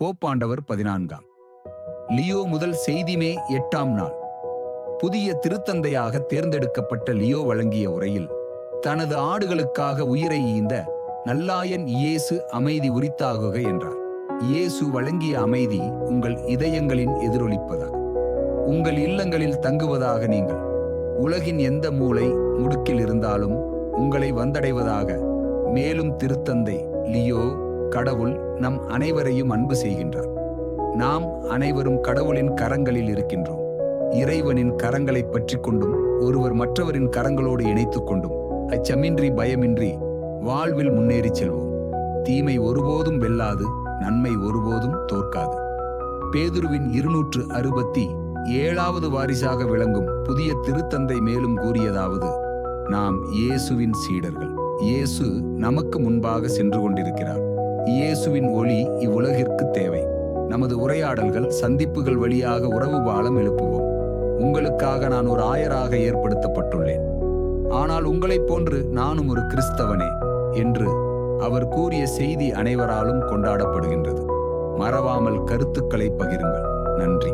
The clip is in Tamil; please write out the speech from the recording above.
போப்பாண்டவர் பதினான்காம். லியோ முதல் செய்திமே எட்டாம் நாள். புதிய திருத்தந்தையாக தேர்ந்தெடுக்கப்பட்ட லியோ வழங்கிய உரையில் தனது ஆடுகளுக்காக உயிரை ஈந்த நல்லாயன் இயேசு அமைதி உரித்தாகுக என்றார். இயேசு வழங்கிய அமைதி உங்கள் இதயங்களின் எதிரொலிப்பதாக. உங்கள் இல்லங்களில் தங்குவதாக நீங்கள். உலகின் எந்த மூலை முடுக்கில் இருந்தாலும் உங்களை வந்தடைவதாக. மேலும் திருத்தந்தை லியோ கடவுள் நம் அனைவரையும் அன்பு செய்கின்றார். நாம் அனைவரும் கடவுளின் கரங்களில் இருக்கின்றோம். இறைவனின் கரங்களை பற்றி கொண்டும் ஒருவர் மற்றவரின் கரங்களோடு இணைத்துக் கொண்டும் அச்சமின்றி பயமின்றி வாழ்வில் முன்னேறிச் செல்வோம். தீமை ஒருபோதும் வெல்லாது நன்மை ஒருபோதும் தோற்காது. பேதுருவின் இருநூற்று அறுபத்தி ஏழாவது வாரிசாக விளங்கும் புதிய திருத்தந்தை மேலும் கூறியதாவது நாம் இயேசுவின் சீடர்கள். இயேசு நமக்கு முன்பாக சென்று கொண்டிருக்கிறார். இயேசுவின் ஒளி இவ்வுலகிற்கு தேவை. நமது உரையாடல்கள் சந்திப்புகள் வழியாக உறவு பாலம் எழுப்புவோம். உங்களுக்காக நான் ஒரு ஆயராக ஏற்படுத்தப்பட்டுள்ளேன். ஆனால் உங்களைப் போன்று நானும் ஒரு கிறிஸ்தவனே என்று அவர் கூறிய செய்தி அனைவராலும் கொண்டாடப்படுகின்றது. மறவாமல் கருத்துக்களை பகிருங்கள். நன்றி.